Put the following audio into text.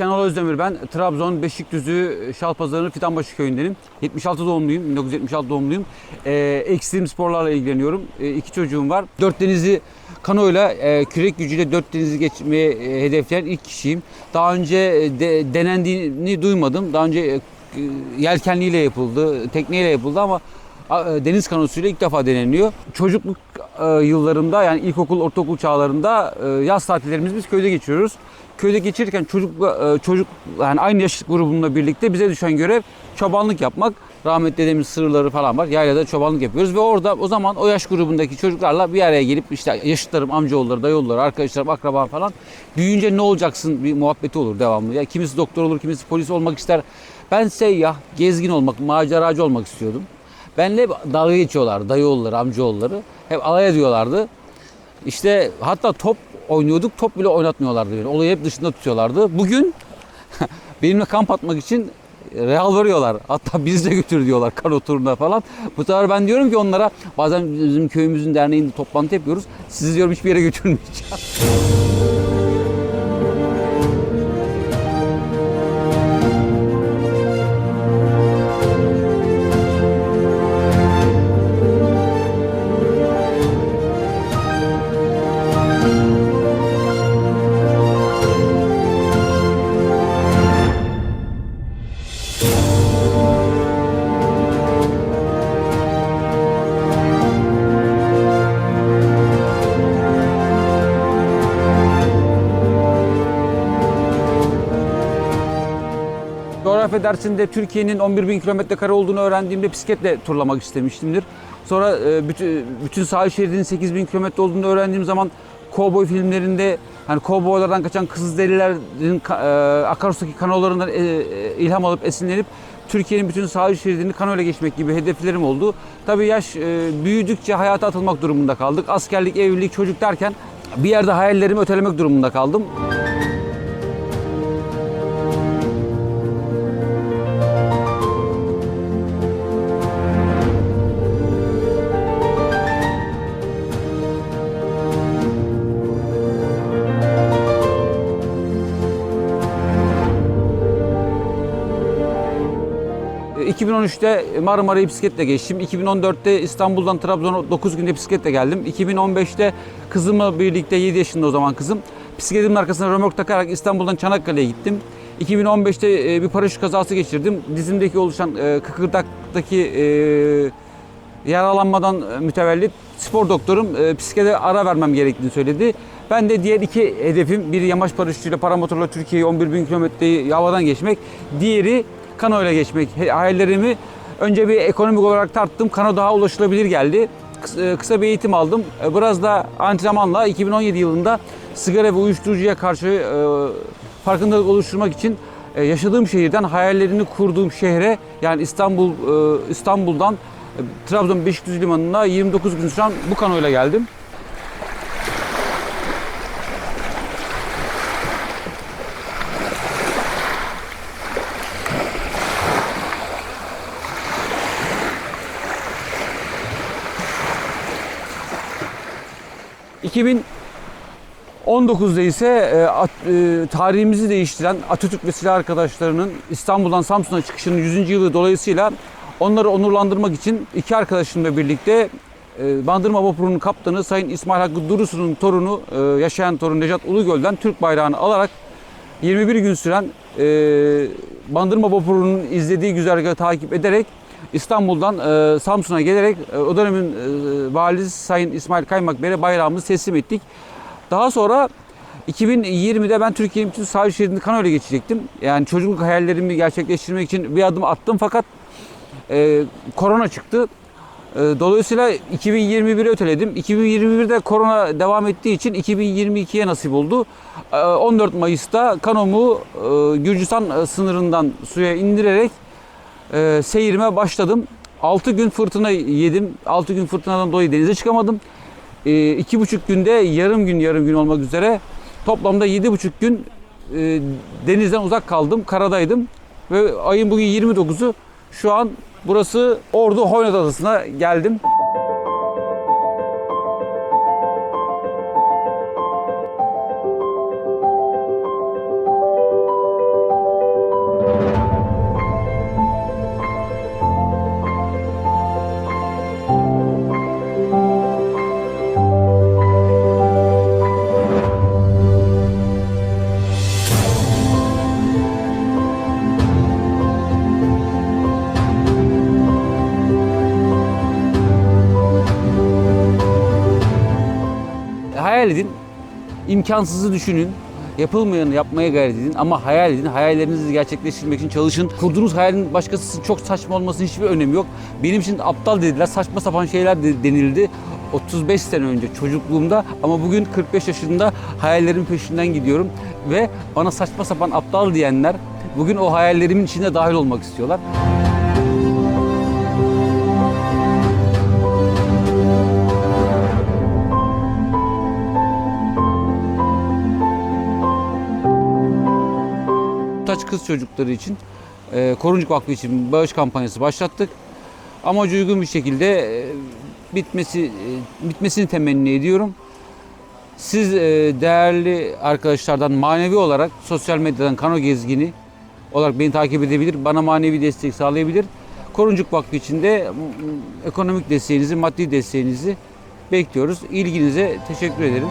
Şenol Özdemir ben. Trabzon Beşikdüzü Şalpazarı Fidanbaşı köyündenim. 76 doğumluyum. 1976 doğumluyum. Ee, ekstrem sporlarla ilgileniyorum. Ee, iki çocuğum var. Dört denizi kanoyla e, kürek gücüyle dört denizi geçmeye e, hedefleyen ilk kişiyim. Daha önce e, de, denendiğini duymadım. Daha önce e, yelkenliyle yapıldı, tekneyle yapıldı ama e, deniz kanosuyla ilk defa deneniyor. Çocukluk e, yıllarımda yani ilkokul, ortaokul çağlarında e, yaz tatillerimizi biz köyde geçiriyoruz. Köyde geçirirken çocuk e, çocuk yani aynı yaş grubumla birlikte bize düşen görev çobanlık yapmak. Rahmetli dedemin sırları falan var. Yaylada çobanlık yapıyoruz ve orada o zaman o yaş grubundaki çocuklarla bir araya gelip işte yaşıtlarım, amcaoğulları, dayıoğulları, arkadaşlarım, akrabam falan büyüyünce ne olacaksın bir muhabbeti olur devamlı. Ya kimisi doktor olur, kimisi polis olmak ister. Ben seyyah, gezgin olmak, maceracı olmak istiyordum. Benle hep dalga geçiyorlar dayıoğulları, amcaoğulları. Hep alay ediyorlardı. İşte hatta top oynuyorduk, top bile oynatmıyorlardı beni. Olayı hep dışında tutuyorlardı. Bugün benimle kamp atmak için real veriyorlar. Hatta bizi de götür diyorlar karo turuna falan. Bu sefer ben diyorum ki onlara bazen bizim köyümüzün derneğinde toplantı yapıyoruz. Sizi diyorum hiçbir yere götürmeyeceğim. Coğrafya dersinde Türkiye'nin 11 bin kilometre kare olduğunu öğrendiğimde bisikletle turlamak istemiştimdir. Sonra e, bütün, bütün sahil şeridinin 8 bin kilometre olduğunu öğrendiğim zaman kovboy filmlerinde hani kovboylardan kaçan Kızılderililerin e, akarsudaki kanolarından e, e, ilham alıp esinlenip Türkiye'nin bütün sahil şeridini kanoyla geçmek gibi hedeflerim oldu. Tabii yaş büyüdükçe hayata atılmak durumunda kaldık. Askerlik, evlilik, çocuk derken bir yerde hayallerimi ötelemek durumunda kaldım. 2013'te Marmara'yı bisikletle geçtim. 2014'te İstanbul'dan Trabzon'a 9 günde bisikletle geldim. 2015'te kızımla birlikte 7 yaşında o zaman kızım. Bisikletimin arkasına römork takarak İstanbul'dan Çanakkale'ye gittim. 2015'te e, bir paraşüt kazası geçirdim. Dizimdeki oluşan e, kıkırdaktaki e, yaralanmadan mütevellit spor doktorum bisiklete ara vermem gerektiğini söyledi. Ben de diğer iki hedefim biri yamaç paraşütüyle paramotorla Türkiye'yi 11 bin kilometreyi havadan geçmek. Diğeri kanoyla geçmek. He- Hayallerimi önce bir ekonomik olarak tarttım. Kano daha ulaşılabilir geldi. E, Kısa bir eğitim aldım. E, Biraz da antrenmanla 2017 yılında sigara ve uyuşturucuya karşı e, farkındalık oluşturmak için yaşadığım şehirden hayallerini kurduğum şehre yani İstanbul İstanbul'dan Trabzon Beşikdüzü limanına 29 gün süren bu kanoyla geldim. ...2019'da ise e, at- e, tarihimizi değiştiren Atatürk ve silah arkadaşlarının İstanbul'dan Samsun'a çıkışının 100. yılı dolayısıyla onları onurlandırmak için iki arkadaşımla birlikte e, Bandırma Vapuru'nun kaptanı Sayın İsmail Hakkı Durusu'nun torunu, e, yaşayan torunu Necat Ulugöl'den Türk bayrağını alarak 21 gün süren e, Bandırma Vapuru'nun izlediği güzergahı takip ederek İstanbul'dan e, Samsun'a gelerek e, o dönemin e, valisi Sayın İsmail Kaymak Bey'e bayrağımızı teslim ettik. Daha sonra 2020'de ben Türkiye'nin bütün sahil şeridini kanoyla geçecektim. Yani çocukluk hayallerimi gerçekleştirmek için bir adım attım fakat e, korona çıktı. E, dolayısıyla 2021'i öteledim. 2021'de korona devam ettiği için 2022'ye nasip oldu. E, 14 Mayıs'ta kanomu e, Gürcistan sınırından suya indirerek e, seyirime başladım. 6 gün fırtına yedim. 6 gün fırtınadan dolayı denize çıkamadım. E, iki buçuk günde yarım gün yarım gün olmak üzere toplamda yedi buçuk gün e, denizden uzak kaldım. Karadaydım. Ve ayın bugün 29'u şu an burası Ordu Hoynat Adası'na geldim. Hayal edin, imkansızı düşünün. Yapılmayanı yapmaya gayret edin ama hayal edin. Hayallerinizi gerçekleştirmek için çalışın. Kurduğunuz hayalin başkası için çok saçma olmasının hiçbir önemi yok. Benim için aptal dediler, saçma sapan şeyler de- denildi. 35 sene önce çocukluğumda ama bugün 45 yaşında hayallerimin peşinden gidiyorum ve bana saçma sapan aptal diyenler bugün o hayallerimin içine dahil olmak istiyorlar. Kız çocukları için e, Koruncuk Vakfı için bağış kampanyası başlattık. Amacı uygun bir şekilde e, bitmesi e, bitmesini temenni ediyorum. Siz e, değerli arkadaşlardan manevi olarak sosyal medyadan Kano Gezgini olarak beni takip edebilir, bana manevi destek sağlayabilir. Koruncuk Vakfı için de ekonomik desteğinizi, maddi desteğinizi bekliyoruz. İlginize teşekkür ederim.